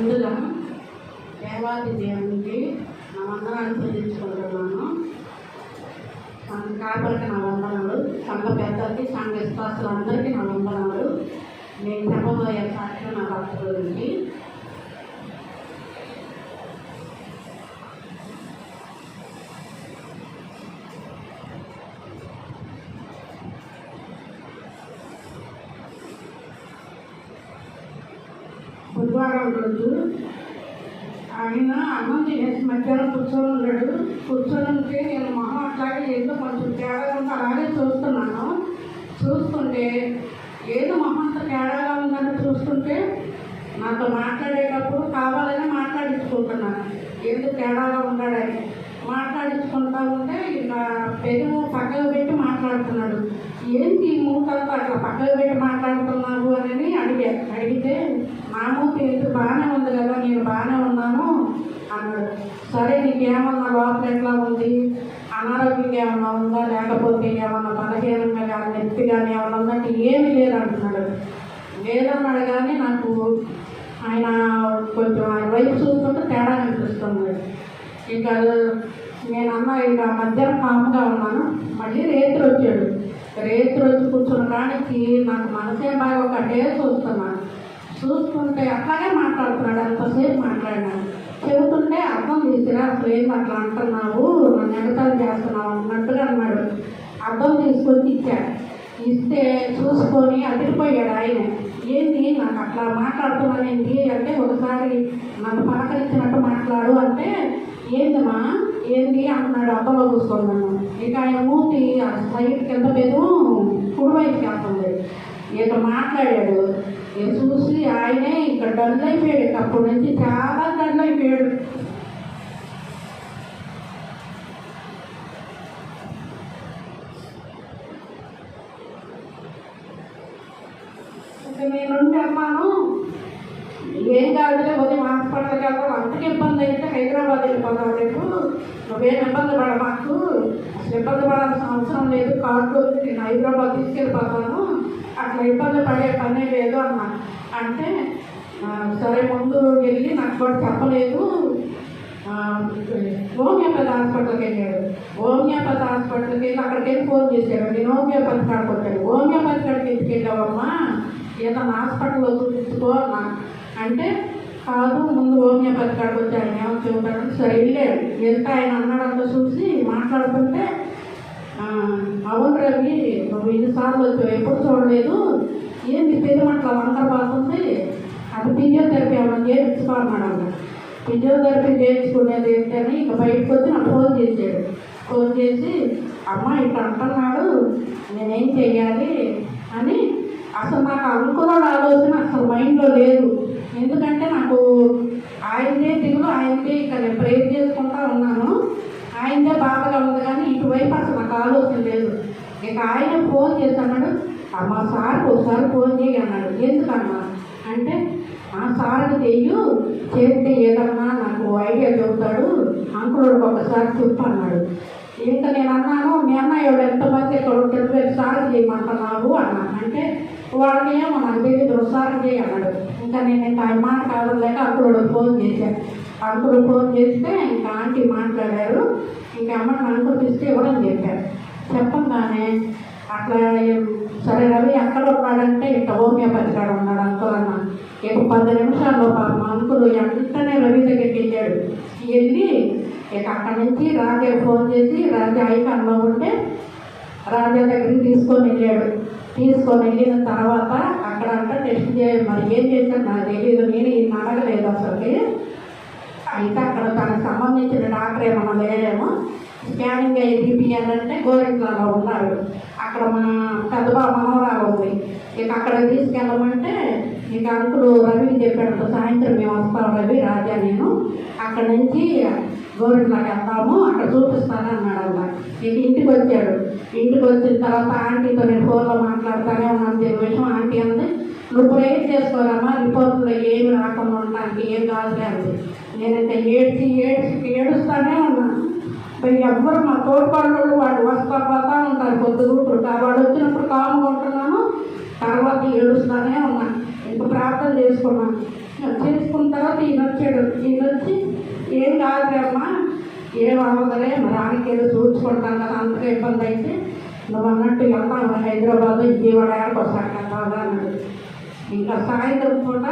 ముందుగా దేవాది దేవునికి నా వందనాలు చెల్లించుకుంటున్నాను. సంఘ కాపరికి నా వందనాలు సంఘ పెద్దలకి సంఘ విశ్వాసులందరికీ నా వందనాలు. నేను చెప్పబోయే సాక్షి నా భక్తుల గురించి బుధవారం రోజు ఆయన అన్నం తినేసి మధ్యాహ్నం కూర్చొని ఉన్నాడు. కూర్చొని ఉంటే నేను మొహం అట్లాగే ఏదో కొంచెం తేడాగా ఉంది అలాగే చూస్తున్నాను. చూస్తుంటే ఏదో మొహం అంత తేడాగా ఉందని చూస్తుంటే నాతో మాట్లాడేటప్పుడు కావాలని మాట్లాడించుకుంటున్నాను. ఎందుకు తేడాగా ఉన్నాడని మాట్లాడించుకుంటా ఉంటే ఇలా పెరుగు పక్కకు పెట్టి మాట్లాడుతున్నాడు. ఏంటి తర్వాత మూతంతా అట్లా పెట్టి మాట్లాడుతున్నావు అని అడిగా అడిగితే మామూలు ఎందుకు బాగానే ఉంది కదా నేను బాగానే ఉన్నాను అన్నాడు. సరే నీకేమన్నా లోపల ఎట్లా ఉంది? అనారోగ్యంగా ఏమన్నా ఉందా? లేకపోతే ఏమన్నా బలహీనంగా కానీ నెత్తి కానీ ఏమన్నా ఉందంటే ఏమీ లేదంటున్నాడు లేదన్నాడు కానీ నాకు ఆయన కొంచెం ఆయన వైపు చూసుకుంటే తేడా అనిపిస్తుంది ఇంకా నేను అన్న ఇంకా మధ్యాహ్నం కాముగా ఉన్నాను. మళ్ళీ రేత్రి వచ్చాడు. రేపు వచ్చి కూర్చున్న కాడికి నాకు మనసే బాగా ఒకటే చూస్తున్నాను చూసుకుంటే అట్లాగే మాట్లాడుతున్నాడు అంతసేపు మాట్లాడినాను చెబుతుంటే అర్థం తీసుకురా అసలు ఏం అట్లా అంటున్నావు నన్ను ఎగతాలు చేస్తున్నావు అన్నట్టుగా అన్నాడు. అర్థం తీసుకొని ఇచ్చాడు. ఇస్తే చూసుకొని అదిరిపోయాడు ఆయన. ఏంటి నాకు అట్లా మాట్లాడుతున్నానేంటి అంటే ఒకసారి నన్ను పలకరించినట్టు మాట్లాడు అంటే ఏందమ్మా? ఏంది? అంటున్నాడు అబ్బలో చూసుకున్నాను ఇక ఆయన మూతి ఆ సైడ్ కింద పేరు కుడివైపు వెళ్తుంది. ఇక మాట్లాడాడు. ఇక చూసి ఆయనే ఇక్కడ డల్ అయిపోయాడు. అప్పటి నుంచి చాలా డల్ అయిపోయాడు ఇక నేనుండి అమ్మాను ఏం కాదులే ఉదయం హాస్పిటల్కి వెళ్తాం అంతకు ఇబ్బంది అయితే హైదరాబాద్ వెళ్ళిపోతాం రేపు మేము ఇబ్బంది పడ మాకు అసలు ఇబ్బంది పడాల్సిన అవసరం లేదు. కార్డు నేను హైదరాబాద్ తీసుకెళ్ళిపోతాను. అట్లా ఇబ్బంది పడే పనే లేదు అన్న. అంటే సరే ముందు వెళ్ళి నాకు కూడా చెప్పలేదు. హోమియోపతి హాస్పిటల్కి వెళ్ళాడు. హోమియోపతి హాస్పిటల్కి వెళ్ళి అక్కడికి వెళ్ళి ఫోన్ చేశాడు. నేను హోమియోపతి కాడికి వచ్చాడు హోమియోపతి కాడికి ఎందుకు వెళ్ళావమ్మా? ఏదన్నా హాస్పిటల్లో చూపించుకో అన్న. అంటే కాదు ముందు హోమియోపతి కాడికి వచ్చి ఆయన ఏమని చెబుతాడు? సరే వెళ్ళాడు వెళ్తే ఆయన అన్నాడంతా చూసి మాట్లాడుతుంటే అవును రవి నువ్వు ఇన్నిసార్లు వచ్చావు ఎప్పుడు చూడలేదు. ఏంది పెరుమట్ల వంకర బాగుంది? అది ఫిజియోథెరపీ ఏమన్నా చేయించుకోమన్నాడు ఫిజియోథెరపీ చేయించుకునేది ఏంటని ఇక బయటకు వచ్చి నాకు ఫోన్ చేశాడు. ఫోన్ చేసి అమ్మ ఇట్లా అంటున్నాడు. నేనేం చెయ్యాలి? అని అసలు నాకు అనుకున్న ఆలోచన అసలు మైండ్లో లేదు. ఎందుకంటే నాకు ఆయనే దిగులు ఆయనే ఇక్కడ నేను ప్రేర్ చేసుకుంటా ఉన్నాను. ఆయనదే బాధగా ఉంది కానీ ఇటువైపు అసలు నాకు ఆలోచన లేదు. ఇక ఆయన ఫోన్ చేస్తున్నాడు మా సార్కి ఒకసారి ఫోన్ చేయి అన్నాడు. ఎందుకన్నా అంటే ఆ సార్కి చెయ్యు చేస్తే ఏదన్నా నాకు ఐడియా చెబుతాడు అంకులుడికి ఒకసారి చెప్పు అన్నాడు. ఇంకా నేను అన్నాను మీ అన్నయ్య ఎంతమంది ఇక్కడ ఉంటే సార్ చేయమంటున్నావు అన్నా. అంటే వాడిని ఏమో నాకు తెలియదు సార్ చేయన్నాడు ఇంకా నేను ఇంకా ఆయన మాట కాదలేక అంకుడు ఫోన్ చేశాను అంకుడు ఫోన్ చేస్తే ఇంకా ఆంటీ మాట్లాడారు. ఇంకా అమ్మని అనుకుని ఇస్తే ఇవ్వడం చెప్పారు. చెప్పంగానే అట్లా సరే రవి ఎక్కడ ఉన్నాడంటే ఇక హోమియోపతి కాడ ఉన్నాడు అంకుల్ అన్న. ఇక పది నిమిషాల్లో పాపం అంకులు వెంటనే రవి దగ్గరికి వెళ్ళాడు. వెళ్ళి ఇక అక్కడి నుంచి రాజా ఫోన్ చేసి రాజా ఐకాన్లో ఉంటే రాజా దగ్గరికి తీసుకొని వెళ్ళాడు. తీసుకొని వెళ్ళిన తర్వాత అక్కడ అంతా టెస్ట్ చే మరి ఏం చేశాను నాకు తెలియదు నేను ఈయన అడగలేదు అసలుకి. అయితే అక్కడ తనకు సంబంధించిన డాక్టర్ ఏమన్నా లేడేమో స్కానింగ్ అయ్యి తీపియాలంటే గోరింట్లలో ఉన్నారు అక్కడ మా పెద్దబా మనవరాలు ఉంది. ఇక అక్కడ తీసుకెళ్ళమంటే ఇక అంకులు రవికి చెప్పాడు సాయంత్రం మేము వస్తాం రవి రాజా నేను. అక్కడ నుంచి గోరింట్లోకి వెళ్తాము అక్కడ చూపిస్తాను అన్నాడు అన్న ఇక ఇంటికి వచ్చాడు. ఇంటికి వచ్చిన తర్వాత ఆంటీతో నేను ఫోన్లో పడతానే ఉన్నాను విషయం ఆంటీ అంది నువ్వు ప్రేర్ చేసుకోరామా రిపోర్ట్లో ఏమి రాకుండా ఉండడానికి ఏం కాదులే అంది నేనైతే ఏడ్చి ఏడ్చి ఏడుస్తానే ఉన్నాను ఎవ్వరు మా తోడుపడలు వాడు వస్తా పోతా ఉంటారు పొద్దు రూపుడు వాడు వచ్చినప్పుడు కాముగా ఉంటున్నాను తర్వాత ఏడుస్తానే ఉన్నాను ఇంకా ప్రార్థన చేసుకున్నాను చేసుకున్న తర్వాత ఈయన వచ్చాడు. ఈయన వచ్చి ఏం కాదులేమ్మా ఏం అవ్వదులే మరి ఆయనకి ఏదో చూసుకుంటాను కదా అంతగా ఇబ్బంది అయితే నువ్వు అన్నట్టు వెళ్తాను హైదరాబాద్ విజయవాడ వస్తాను కదా అన్నాడు. ఇంకా సాయంత్రం పూట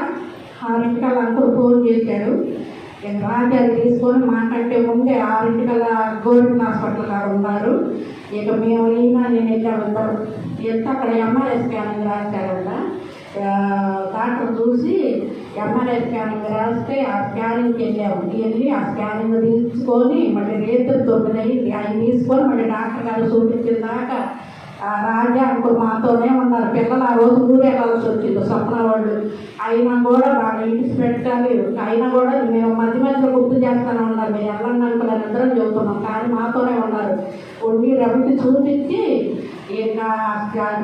ఆరింటికల్లా అంకుల్ ఫోన్ చేశారు. ఇక తీసుకొని మాకంటే ముందే ఆరింటికల్లా గవర్నమెంట్ హాస్పిటల్ గారు ఉన్నారు. ఇక మేము అయినా నేను వెళ్ళాము ఎంత అక్కడ ఎంఆర్ఎస్ స్కానింగ్ రాశారంట. డాక్టర్ చూసి ఎంఆర్ఐ స్కానింగ్ రాస్తే ఆ స్కానింగ్కి వెళ్ళాము వెళ్ళి ఆ స్కానింగ్ తీసుకొని మళ్ళీ రేత్రి తొమ్మిది ఆయన అవి తీసుకొని మళ్ళీ డాక్టర్ గారు చూపించిన దాకా ఆ రాజా అంకుల్ మాతోనే ఉన్నారు. పిల్లలు ఆ రోజు ఊరే కలిసి వచ్చింది స్వప్న వాళ్ళు. అయినా కూడా బాగా ఇంటికి పెట్టాలి. అయినా కూడా మేము మధ్య మధ్యలో గుర్తు చేస్తానే ఉన్నారు. మేము ఎల్లన్న అంకుల్ అని అందరం చెబుతున్నాం. కానీ మాతోనే ఉన్నారు. ఉండి రవికి చూపించి ఇంకా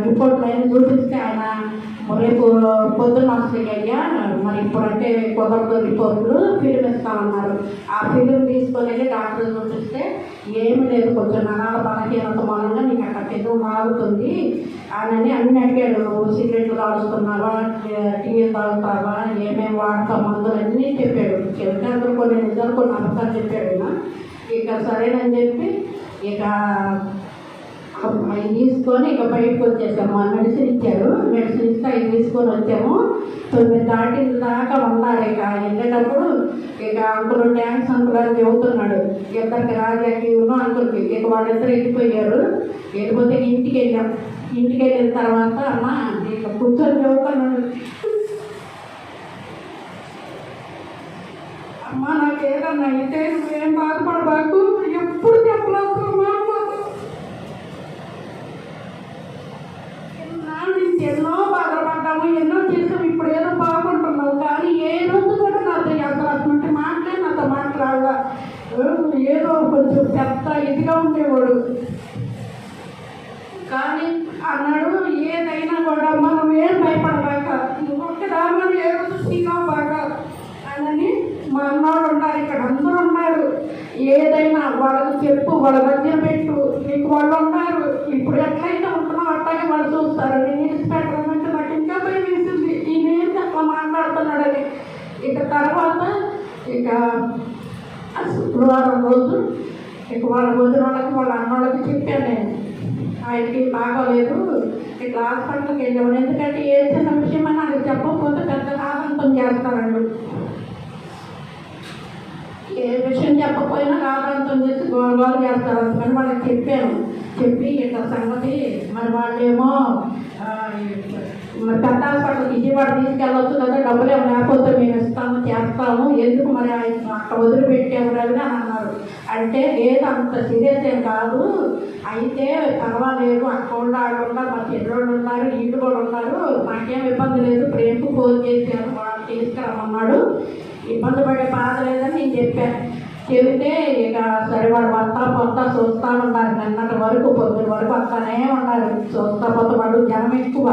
రిపోర్ట్లు అయినా చూపిస్తే ఆయన రేపు పొద్దున్న వస్తాయి అయ్యా మరి ఇప్పుడంటే కుదరదు రిపోర్ట్లు ఫిలిం ఇస్తామన్నారు ఆ ఫిలిం తీసుకొని వెళ్ళి డాక్టర్ చూపిస్తే ఏమి లేదు కొంచెం నరాల బలహీనత మూలంగా నీకు అక్కడ పెద్ద మారుతుంది అని అన్ని అడిగాడు సిగరెట్లు తాగుతున్నావా? టీ తాగుతావా? ఏమేమి వాడతా మందులన్నీ చెప్పాడు. చెప్తే అందరూ కొన్ని నిజాలు కొన్ని అబద్ధాలు చెప్పాడు ఇక సరేనని చెప్పి ఇక అవి తీసుకొని ఇక బయటకు వచ్చేసాము మెడిసిన్ ఇచ్చారు మెడిసిన్ ఇస్తే అవి తీసుకొని వచ్చాము. తొమ్మిది దాటిన దాకా ఉన్నారు ఇక. వెళ్ళేటప్పుడు ఇక అంకుల్ డ్యాన్స్ అంకుల్ అని చెబుతున్నాడు. ఇద్దరికి రాజాకి ఉన్న అంకుల్కి. ఇక వాళ్ళిద్దరు వెళ్ళిపోయారు వెళ్ళిపోతే ఇంటికి వెళ్ళాం. ఇంటికి వెళ్ళిన తర్వాత అమ్మ ఇక కూర్చొని చెబుతున్నాడు అమ్మ నాకు ఏదన్నా అయితే నువ్వేం బాధపడబాకు? ఎప్పుడు చెప్పలేదు అమ్మా ఎన్నాళ్ళ నుంచి ఎన్నో బాధపడ్డాము ఎన్నో చేసాము ఇప్పుడు ఏదో బాగుంటున్నావు కానీ ఏ రోజు కూడా నాతో అసలు అటువంటి మాటలే నాతో మాట్లాడదా ఏదో పెద్ద ఇదిగా ఉండేవాడు. కానీ అన్నాడు ఏదైనా కూడా మనం ఏం భయపడబాక ఒక్కదా మనం ఏ రోజు సీనావు బాగా అని మా అన్నవాడు ఉన్నారు ఇక్కడ. అందరూ ఉన్నారు. ఏదైనా వాళ్ళకి చెప్పు వాళ్ళ దగ్గర పెట్టు. నీకు వాళ్ళు ఉన్నారు. ఇప్పుడు ఎట్లయితే ఉంటున్నావు అట్లాగే వాళ్ళు చూస్తారు. నేను పెట్టడం నాకు ఇంకా భయం వేసింది. ఈయన అట్లా మాట్లాడుతున్నాడని. ఇక తర్వాత ఇక ఆ శుక్రవారం రోజు ఇక వాళ్ళ ముందు వాళ్ళకి వాళ్ళ అన్నోళ్ళకి చెప్పాను నేను. ఆయనకి బాగోలేదు. ఇట్లా హాస్పిటల్కి వెళ్ళాము ఎందుకంటే ఏ చిన్న విషయం నాకు చెప్పకపోతే పెద్ద ఆనందం చేస్తానండి ఏ విషయం చెప్పకపోయినా ఆనందం చేసి గౌరవాలు చేస్తారు. అందుకని వాళ్ళకి చెప్పాను. చెప్పి ఇట్లా సంగతి మరి వాళ్ళేమో మరి పెద్ద పట్ల విజయవాడ తీసుకెళ్ళవచ్చు కదా డబ్బులు ఏమి లేకపోతే మేము ఇస్తాము చేస్తాము ఎందుకు మరి ఆయన అక్కడ వదిలిపెట్టాము అని అన్నారు. అంటే లేదు అంత సీరియస్ ఏం కాదు. అయితే పర్వాలేదు అక్కడ ఉన్న వాళ్ళు ఉన్నారు మా చెల్లెళ్ళు ఉన్నారు వీళ్ళు కూడా ఉన్నారు. నాకేం ఇబ్బంది లేదు ప్రేమకు ఫోన్ చేశాను వాళ్ళు తీసుకురమ్మన్నాడు. ఇబ్బంది పడే బాధ లేదని నేను చెప్పాను. చెబితే ఇక సరే వాడు వస్తా పొత్తా చూస్తా ఉన్నారు నిన్నటి వరకు పొద్దున వరకు వస్తానే ఉన్నారు చూస్తా పొత్త వాడు జనం ఎక్కువ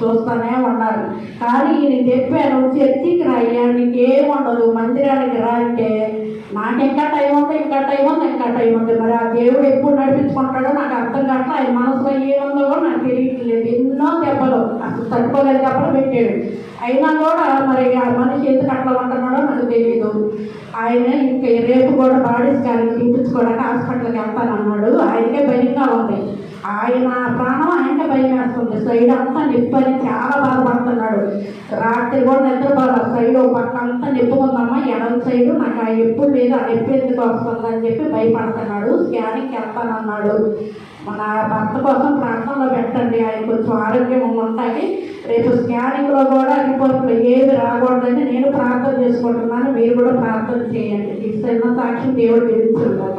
చూస్తానే ఉన్నారు కానీ నేను చెప్పాను చర్చికి రాయ్యా నీకేం ఉండదు. మందిరానికి రా అంటే నాకు ఇంకా టైం ఉంది ఇంకా టైం ఉంది ఇంకా టైం ఉంది. మరి ఆ దేవుడు ఎప్పుడు నడిపించుకుంటాడో నాకు అర్థం కావట్లేదు ఆయన మనసులో ఏముందో కూడా నాకు తెలియట్లేదు. ఎన్నో దెబ్బలు అసలు తట్టుకోలేదు దెబ్బలు పెట్టాడు. అయినా కూడా మరి ఆ మనిషి ఎందుకు అట్లా ఉంటున్నాడో తెలియదు ఆయన ఇంకా రేపు కూడా బాడీ స్కానింగ్ తీపించుకోవడానికి హాస్పిటల్కి వెళ్తానన్నాడు. ఆయనకే భయంగా ఉంది. ఆయన ప్రాణం ఆయనకే భయం వేస్తుంది సైడ్ అంతా నొప్పి అని చాలా బాధపడుతున్నాడు. రాత్రి కూడా నిద్రపోవాలి సైడ్ ఒక పక్క అంతా నొప్పుకుందమ్మా ఎడం సైడ్ నాకు ఆ ఎప్పుడు లేదు. ఆ నొప్పి ఎందుకు వస్తుందని చెప్పి భయపడుతున్నాడు. స్కానింగ్కి వెళ్తానన్నాడు. మన భర్త కోసం ప్రాంతంలో పెట్టండి. ఆయన కొంచెం ఆరోగ్యం ఉంటాయి. రేపు స్కానింగ్లో కూడా రిపోర్ట్లో ఏది రాకూడదని నేను ప్రార్థన చేసుకుంటున్నాను. మీరు కూడా ప్రార్థన చేయండి. ఇస్తున్న సాక్షి దేవుడు విధించుండగా